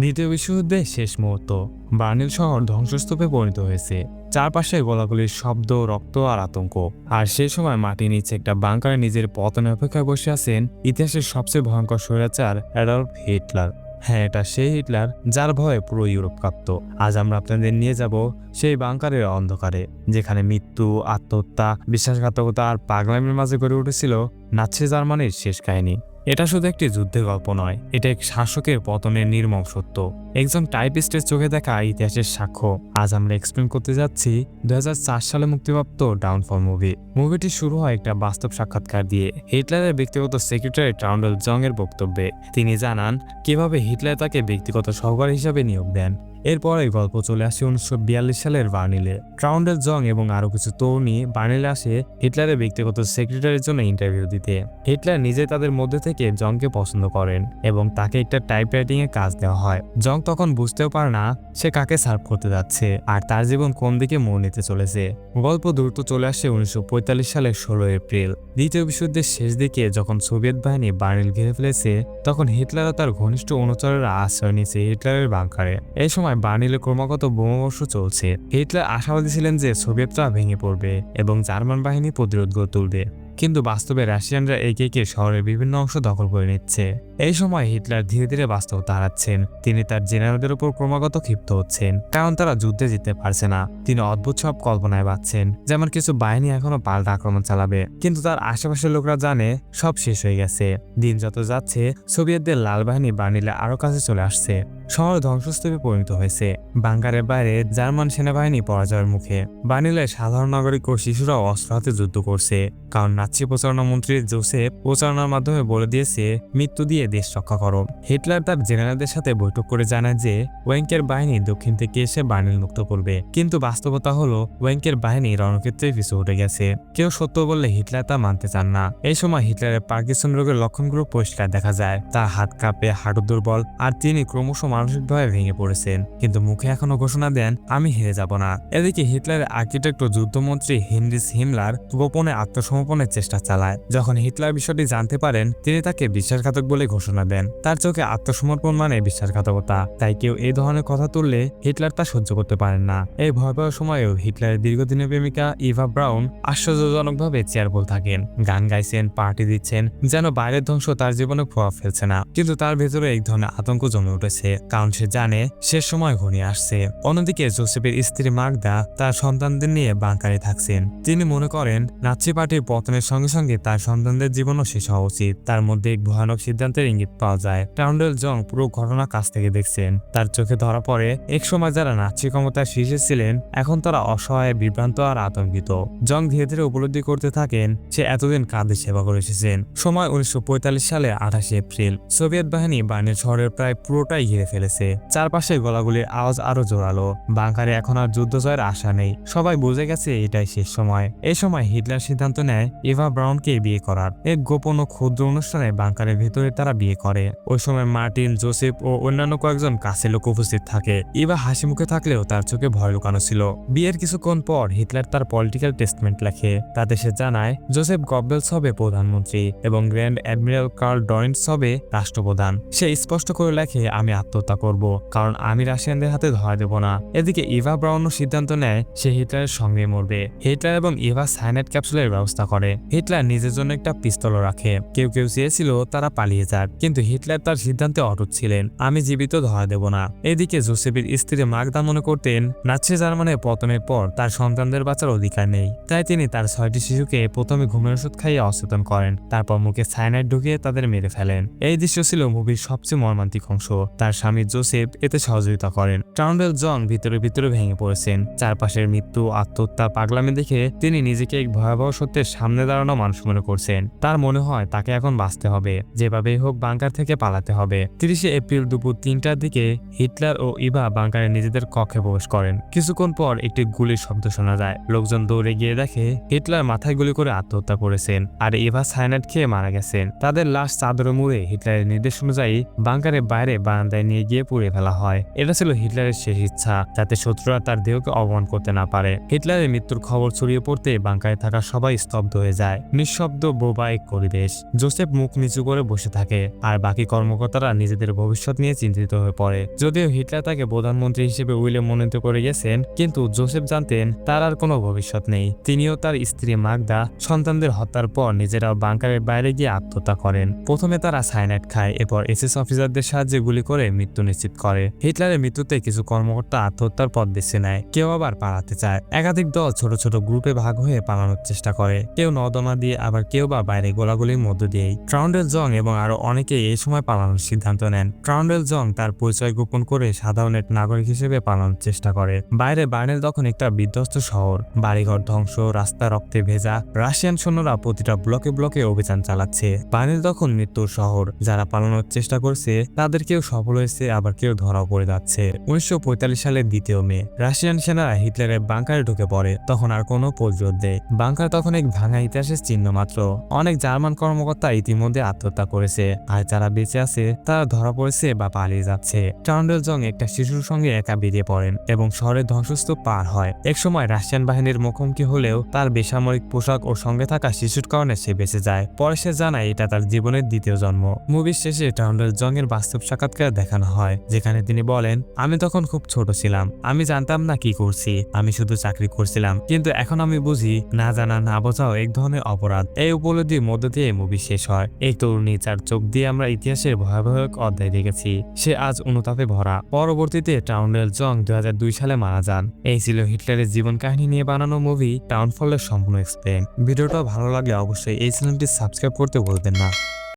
দ্বিতীয় বিশ্বযুদ্ধের শেষ মুহূর্ত। বার্নিল শহর ধ্বংসস্তূপে পরিণত হয়েছে। চারপাশে গোলাগুলির শব্দ, রক্ত আর আতঙ্ক। আর সেই সময় মাটির নিচে একটা বাংকারে নিজের পতনের অপেক্ষায় বসে আছেন ইতিহাসের সবচেয়ে ভয়ঙ্কর স্বৈরাচার অ্যাডলফ হিটলার। হ্যাঁ এটা সেই হিটলার যার ভয়ে পুরো ইউরোপ কাঁপত। আজ আমরা আপনাদের নিয়ে যাব সেই বাংকারের অন্ধকারে, যেখানে মৃত্যু, আত্মহত্যা, বিশ্বাসঘাতকতা আর পাগলামের মাঝে গড়ে উঠেছিল নাৎসি জার্মানির শেষ কাহিনী। এটা শুধু একটি যুদ্ধের গল্প নয়, এটা এক শাসকের পতনের নির্মম সত্য। একজন টাইপিস্টের চোখে দেখা ইতিহাসের সাক্ষ্য। আজ আমরা এক্সপ্লেন করতে যাচ্ছি দুই হাজার চার সালে মুক্তিপ্রাপ্ত ডাউনফল মুভি মুভিটি শুরু হয় একটা বাস্তব সাক্ষাৎকার দিয়ে, হিটলারের ব্যক্তিগত সেক্রেটারি ট্রাউন্ডেল জং এর বক্তব্যে। তিনি জানান, কীভাবে হিটলার তাকে ব্যক্তিগত সহকারী হিসাবে নিয়োগ দেন? এরপর গল্প চলে আসে উনিশশো বিয়াল্লিশ সালের বার্নিলে। ট্রাউন্ডেল জং এবং আরও কিছু তরুণী বার্নিলে আসে হিটলারের ব্যক্তিগত সেক্রেটারির জন্য ইন্টারভিউ দিতে। হিটলার নিজে তাদের মধ্যে থেকে জংকে পছন্দ করেন এবং তাকে একটা টাইপরাইটিং এর কাজ দেওয়া হয়। জং তখন বুঝতেও পারে না সে কাকে সার্ভ করতে যাচ্ছে আর তার জীবন কোন দিকে মোড় নিতে চলেছে। গল্প দ্রুত চলে আসে উনিশশো পঁয়তাল্লিশ সালের ষোলো এপ্রিল। দ্বিতীয় বিশ্বযুদ্ধের শেষ দিকে যখন সোভিয়েত বাহিনী বার্নিল ঘিরে ফেলেছে, তখন হিটলার ও তার ঘনিষ্ঠ অনুচরেরা আশ্রয় নিয়েছে হিটলারের বাংকারে। এই সময় বার্নিলে ক্রমাগত বোমাবর্ষ চলছে। হিটলার আশাবাদী ছিলেন যে সোভিয়েতরা ভেঙে পড়বে এবং জার্মান বাহিনী প্রতিরোধ গড়ে তুলবে। কিন্তু বাস্তবে রাশিয়ানরা একে একে শহরের বিভিন্ন অংশ দখল করে নিচ্ছে। এই সময় হিটলার ধীরে ধীরে বাস্তবতা হারাচ্ছেন। তিনি তার জেনারেলদের উপর ক্রমাগত ক্ষিপ্ত হচ্ছেন, কারণ তারা যুদ্ধে জিততে পারছে না। তিনি অদ্ভুত সব কল্পনায় বাঁচছেন, যেমন কিছু বাহিনী এখনও পাল্টা আক্রমণ চালাবে। কিন্তু তার আশেপাশের লোকরা জানে, সব শেষ হয়ে গেছে। দিন যত যাচ্ছে, সোভিয়েতদের লাল বাহিনী বার্নিলে আরও কাছে চলে আসছে। শহর ধ্বংসস্তূপে পরিণত হয়েছে। বাংকারের বাইরে জার্মান সেনাবাহিনী পরাজয়ের মুখে। বার্নিলে সাধারণ নাগরিক ও শিশুরা অস্ত্র হাতে যুদ্ধ করছে। কারণ নাৎসি প্রচারণা মন্ত্রী জোসেফ প্রচারণার মাধ্যমে বলে দিয়েছে, মৃত্যু দিয়ে দেশ রক্ষা করো। হিটলার তার জেনারেলদের সাথে বৈঠক করে জানায় যে, ওয়েঙ্কের বাহিনী দক্ষিণ থেকে এসে বার্নিল মুক্ত করবে। কিন্তু বাস্তবতা হলো, ওয়েঙ্কের বাহিনী রণক্ষেত্রে পিছু উঠে গেছে। কেউ সত্য বললে হিটলার তা মানতে চান না। এই সময় হিটলারের পার্কিসন রোগের লক্ষণগুলো পরিষ্কার দেখা যায়। তার হাত কাঁপে, হাঁটু দুর্বল, আর তিনি ক্রমশ মানসিকভাবে ভেঙে পড়েছেন। কিন্তু মুখে এখনও ঘোষণা দেন, আমি হেরে যাব না। এদিকে হিটলারের আর্কিটেক্ট ও যুদ্ধমন্ত্রী হিনরিস হিমলার গোপনে আত্মসমর্পণের চেষ্টা চালায়। যখন হিটলার বিষয়টি জানতে পারেন, তিনি তাকে বিশ্বাসঘাতক বলে ঘোষণা দেন। তার চোখে আত্মসমর্পণ মানে বিশ্বাসঘাতকতা। তাই কেউ এই ধরনের কথা তুললে হিটলার তা সহ্য করতে পারেন না। এই ভয়াবহ সময়েও হিটলারের দীর্ঘদিনের প্রেমিকা ইভা ব্রাউন আশ্চর্যজনকভাবে চেয়ারবল থাকেন। গান গাইছেন, পার্টি দিচ্ছেন, যেন বাইরের ধ্বংস তার জীবনে প্রভাব ফেলছে না। কিন্তু তার ভেতরে এক ধরনের আতঙ্ক জমে উঠেছে, কারণ সে জানে শেষ সময় ঘনিয়ে আসছে। অন্যদিকে জোসেফের স্ত্রী মার্গদা তার সন্তানদের নিয়ে বাংকারে থাকছেন। তিনি মনে করেন নাচি পার্টির পতনের সঙ্গে সঙ্গে তার সন্তানদের জীবনও শেষ হওয়া উচিত। তার মধ্যে এক ভয়ানক সিদ্ধান্তের ইঙ্গিত পাওয়া যায়। টাউন্ডেল জং পুরো ঘটনা কাছ থেকে দেখছেন। তার চোখে ধরা পড়ে, এক সময় যারা নাৎসি ক্ষমতার শীর্ষে ছিলেন, এখন তারা অসহায়, বিভ্রান্ত আর আতঙ্কিত। জং ধীরে ধীরে উপলব্ধি করতে থাকেন, সে এতদিন কাঁধে সেবা করে এসেছেন। সময় উনিশশো সালে আঠাশে এপ্রিল। সোভিয়েত বাহিনী বার্নিল শহরের প্রায় পুরোটাই ঘিরে ফেলেছে। চারপাশে গোলাগুলির আওয়াজ আরও জোরালো। বাংকারে এখন আর যুদ্ধ জয়ের আশা নেই। সবাই বুঝে গেছে এটাই শেষ সময়। এই সময় হিটলার সিদ্ধান্ত নেয়, ইভা ব্রাউনকে বিয়ে করার। এক গোপন ও ক্ষুদ্র অনুষ্ঠানে বাংকারের ভেতরে তারা বিয়ে করে। ওই সময় মার্টিন, জোসেফ ও অন্যান্য কয়েকজন কাছে লোক উপস্থিত থাকে। ইভা হাসি মুখে থাকলেও তার চোখে ভয় লুকানো ছিল। বিয়ের কিছুক্ষণ পর হিটলার তার পলিটিক্যাল টেস্টমেন্ট লেখে। তাতে সে জানায়, জোসেফ গব্বেলস হবে প্রধানমন্ত্রী এবং গ্র্যান্ড অ্যাডমিরাল কার্ল ডয়েন্টস হবে রাষ্ট্রপ্রধান। সে স্পষ্ট করে লেখে, আমি আত্মহত্যা করব, কারণ আমি রাশিয়ানদের হাতে ধরা দেব না। এদিকে ইভা ব্রাউন সিদ্ধান্ত নেয় সে হিটলারের সঙ্গে মরবে। হিটলার এবং ইভা সাইনাইড ক্যাপসুলের ব্যবস্থা করে। হিটলার নিজের জন্য একটা পিস্তল রাখে। কেউ কেউ চেয়েছিল তারা পালিয়ে যাক কিন্তু হিটলার তার সিদ্ধান্তে অটুট ছিলেন। আমি জীবিত, ধরা দেব না। এদিকে জোসেফের স্ত্রী মাগদা মনে করতেন, নাৎসি জার্মানের পতনের পর তার সন্তানদের বাঁচার অধিকার নেই। তাই তিনি তার ছয়টি শিশুকে প্রথমে ঘুমের ওষুধ খাইয়ে অচেতন করেন, তারপর মুখে সাইনাইড ঢুকিয়ে তাদের মেরে ফেলেন। এই দৃশ্য ছিল মুভির সবচেয়ে মর্মান্তিক অংশ। তার স্বামী জোসেফ এতে সহযোগিতা করেন। টাউন্ডেল জন ভিতরে ভিতরে ভেঙে পড়েছেন। চারপাশের মৃত্যু, আত্মহত্যা, পাগলামি দেখে তিনি নিজেকে এক ভয়াবহ সত্যের সামনে দাঁড়ানো মানুষ মনে করছেন। তার মনে হয় তাকে এখন বাঁচতে হবে। যেভাবেই হোক বাংকার থেকে পালাতে হবে। তিরিশে এপ্রিল দুপুর তিনটার দিকে হিটলার ও ইভা বাংকারে নিজেদের কক্ষে প্রবেশ করেন। কিছুক্ষণ পর একটি গুলির শব্দ শোনা যায়। লোকজন দৌড়ে গিয়ে দেখে হিটলার মাথায় গুলি করে আত্মহত্যা করেছেন আর ইভা সাইনাইড খেয়ে মারা গেছেন। তাদের লাশ চাদরে মুড়ে হিটলারের নির্দেশ অনুযায়ী বাংকারের বাইরে বারান্দায় নিয়ে গিয়ে পুড়ে ফেলা হয়। এটা ছিল হিটলারের শেষ ইচ্ছা, যাতে শত্রুরা তার দেহকে অপমান করতে না পারে। হিটলারের মৃত্যুর খবর ছড়িয়ে পড়তে বাংকারে থাকা সবাই স্তব্ধ হয়ে যায়। নিঃশব্দ বোবা এক পরিবেশ। জোসেফ মুখ নিচু করে বসে থাকে। আর বাকি কর্মকর্তারা নিজেদের ভবিষ্যৎ নিয়ে চিন্তিত হয়ে পড়ে। যদিও হিটলার তাকে প্রধানমন্ত্রী হিসেবে উইলে মনোনীত করে গেছেন, কিন্তু জোসেফ জানতেন তার আর কোনো ভবিষ্যৎ নেই। তিনিও তার স্ত্রী মাগদা, সন্তানদের হত্যার পর নিজেরাও বাংকারের বাইরে গিয়ে আত্মহত্যা করেন। প্রথমে তারা সাইনাইড খায়, এরপর এসএস অফিসারদের সাহায্যে গুলি করে মৃত্যু নিশ্চিত করে। হিটলারের মৃত্যুতে কিছু কর্মকর্তা আত্মহত্যার পথ বেছে নেয়, কেউ আবার পালাতে চায়। একাধিক দল ছোট ছোট গ্রুপে ভাগ হয়ে পালানোর চেষ্টা করে। কেউ নদমা দিয়ে আবার কেউ বা বাইরে গোলাগুলির মধ্য দিয়েই। ট্রাউন্ডেল জং এবং আরও অনেকে এই সময় পালানোর সিদ্ধান্ত নেন। ট্রাউন্ডেল জং তার পরিচয় গোপন করে সাধারণ নাগরিক হিসেবে পালানোর চেষ্টা করে। বাইরে বার্নেল তখন একটা বিধ্বস্ত শহর। বাড়িঘর ধ্বংস, রাস্তা রক্তে ভেজা, রাশিয়ান সৈন্যরা প্রতিটা ব্লকে ব্লকে অভিযান চালাচ্ছে। বার্নেল তখন মৃত্যুর শহর। যারা পালানোর চেষ্টা করছে, তাদের কেউ সফল হয়েছে, আবার কেউ ধরাও পড়ে যাচ্ছে। উনিশশো পঁয়তাল্লিশ সালের দ্বিতীয় মে, রাশিয়ান সেনারা হিটলারের বাংকারে ঢুকে পড়ে। তখন আর কোনো প্রতিরোধ দেয় বাংকার তখন এক ভাঙা ইতিহাসের চিহ্ন মাত্র। অনেক জার্মান কর্মকর্তা ইতিমধ্যে আত্মহত্যা করেছে। আর যারা বেঁচে আছে, তারা ধরা পড়েছে বা পালিয়ে যাচ্ছে। টাউন্ডেল জং একটা শিশুর সঙ্গে একা বেরিয়ে পড়েন এবং শহরের ধ্বংসস্তূপ পার হয়। একসময় রাশিয়ান বাহিনীর মুখোমুখি হলেও তার বেসামরিক পোশাক ও সঙ্গে থাকা শিশুর কারণে সে বেঁচে যায়। পরে সে জানায় এটা তার জীবনের দ্বিতীয় জন্ম। মুভির শেষে টাউন্ডেল জং এর বাস্তব সাক্ষাৎকার দেখানো হয়, যেখানে তিনি বলেন, আমি তখন খুব ছোট ছিলাম। আমি জানতাম না কি করছি। আমি শুধু চাকরি করছিলাম। কিন্তু এখন আমি বুঝি, না জানা, না বোঝাও এক ধরনের অপরাধ। এই উপলব্ধির মধ্য দিয়ে মুভি শেষ হয়। এই তরুণী যার চোখ দিয়ে আমরা ইতিহাসের ভয়াবহ এক অধ্যায় দেখেছি। সে আজ অনুতাপে ভরা। পরবর্তীতে টাউনেল জং দু হাজার দুই সালে মারা যান। এই ছিল হিটলারের জীবন কাহিনী নিয়ে বানানো মুভি, টাউনফলের সম্পূর্ণ এক্সপ্লেন ভিডিওটা ভালো লাগলে অবশ্যই এই চ্যানেলটি সাবস্ক্রাইব করতে বলবেন না।